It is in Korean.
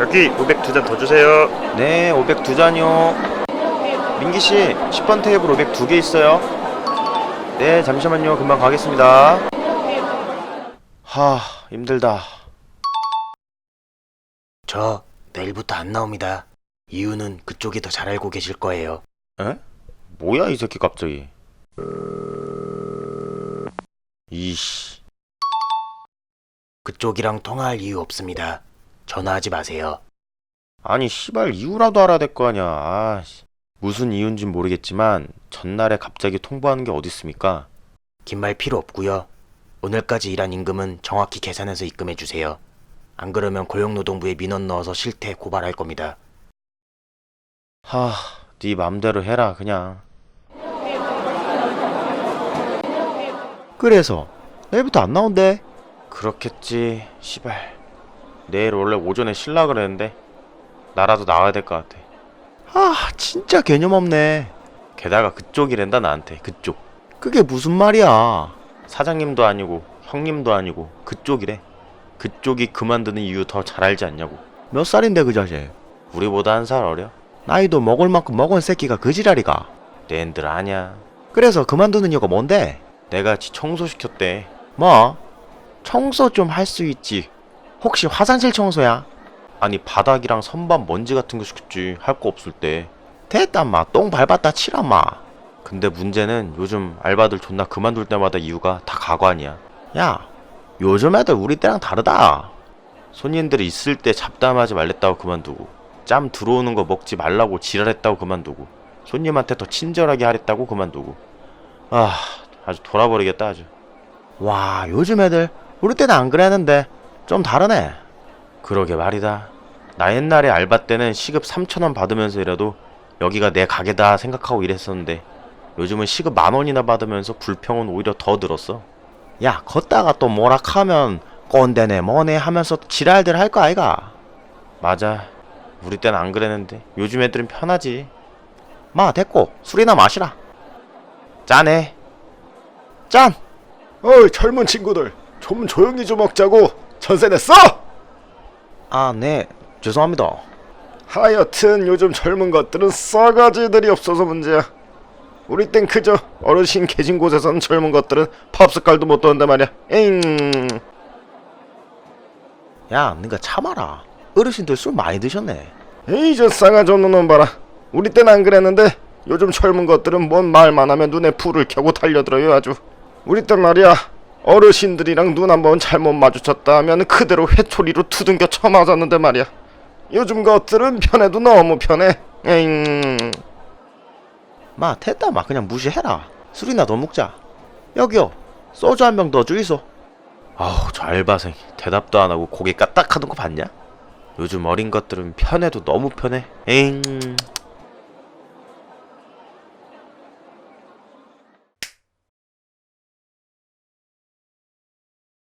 여기 500 두 잔 더 주세요. 네, 500 두 잔이요. 민기 씨, 10번 테이블 500 두 개 있어요. 네, 잠시만요. 금방 가겠습니다. 하, 힘들다. 저 내일부터 안 나옵니다. 이유는 그쪽이 더 잘 알고 계실 거예요. 에? 뭐야 이 새끼 갑자기? 이씨. 그쪽이랑 통화할 이유 없습니다. 전화하지 마세요. 아니 씨발 이유라도 알아야 될 거 아니야. 아, 씨. 무슨 이유인진 모르겠지만 전날에 갑자기 통보하는 게 어딨습니까? 긴 말 필요 없고요. 오늘까지 일한 임금은 정확히 계산해서 입금해 주세요. 안 그러면 고용노동부에 민원 넣어서 실태 고발할 겁니다. 하, 네 맘대로 해라 그냥. 그래서 내일부터 안 나온대. 그렇겠지, 시발. 내일 원래 오전에 쉴라 그랬는데 나라도 나와야 될 것 같아. 아, 진짜 개념 없네. 게다가 그쪽이란다 나한테 그쪽. 그게 무슨 말이야? 사장님도 아니고 형님도 아니고 그쪽이래. 그쪽이 그만두는 이유 더 잘 알지 않냐고. 몇 살인데 그 자식? 우리보다 한 살 어려. 나이도 먹을 만큼 먹은 새끼가 그 지랄이가. 낸들 아냐. 그래서 그만두는 이유가 뭔데? 내가 지 청소시켰대. 뭐? 청소 좀 할 수 있지. 혹시 화장실 청소야? 아니 바닥이랑 선반 먼지 같은 거 시켰지. 할 거 없을 때. 됐다 마. 똥 밟았다 치라 마. 근데 문제는 요즘 알바들 존나 그만둘 때마다 이유가 다 가관이야. 야, 요즘 애들 우리 때랑 다르다. 손님들이 있을 때 잡담하지 말랬다고 그만두고 짬 들어오는 거 먹지 말라고 지랄했다고 그만두고 손님한테 더 친절하게 하랬다고 그만두고 아 아주 돌아버리겠다 아주 와 요즘 애들 우리 때는 안 그랬는데 좀 다르네. 그러게 말이다. 나 옛날에 알바 때는 시급 3천원 받으면서 일해도 여기가 내 가게다 생각하고 일했었는데 요즘은 시급 만원이나 받으면서 불평은 오히려 더 들었어. 야 걷다가 또 뭐락하면 꼰대네 뭐네 하면서 지랄들 할 거 아이가? 맞아. 우리 때는 안 그랬는데 요즘 애들은 편하지. 마 됐고. 술이나 마시라. 짠해. 짠! 어이 젊은 친구들. 좀 조용히 좀 먹자고 전세 냈어? 아, 네. 죄송합니다. 하여튼 요즘 젊은 것들은 싸가지들이 없어서 문제야. 우리 땐 그저 어르신 계신 곳에선 젊은 것들은 팝스깔도 못 도는데 말이야. 에잉. 야, 니가 참아라. 어르신들 술 많이 드셨네. 에이 저 싸가지 없는 놈 봐라. 우리 땐 안 그랬는데 요즘 젊은 것들은 뭔 말만 하면 눈에 불을 켜고 달려들어요 아주. 우리 땐 말이야 어르신들이랑 눈 한번 잘못 마주쳤다 하면 그대로 회초리로 두둥겨 쳐맞았는데 말이야. 요즘 것들은 편해도 너무 편해. 에잉. 마, 됐다, 마. 그냥 무시해라. 술이나 더 먹자. 여기요. 소주 한 병 더 주이소. 아우, 저 알바생. 대답도 안 하고 고개 까딱하는 거 봤냐? 요즘 어린 것들은 편해도 너무 편해. 에잉.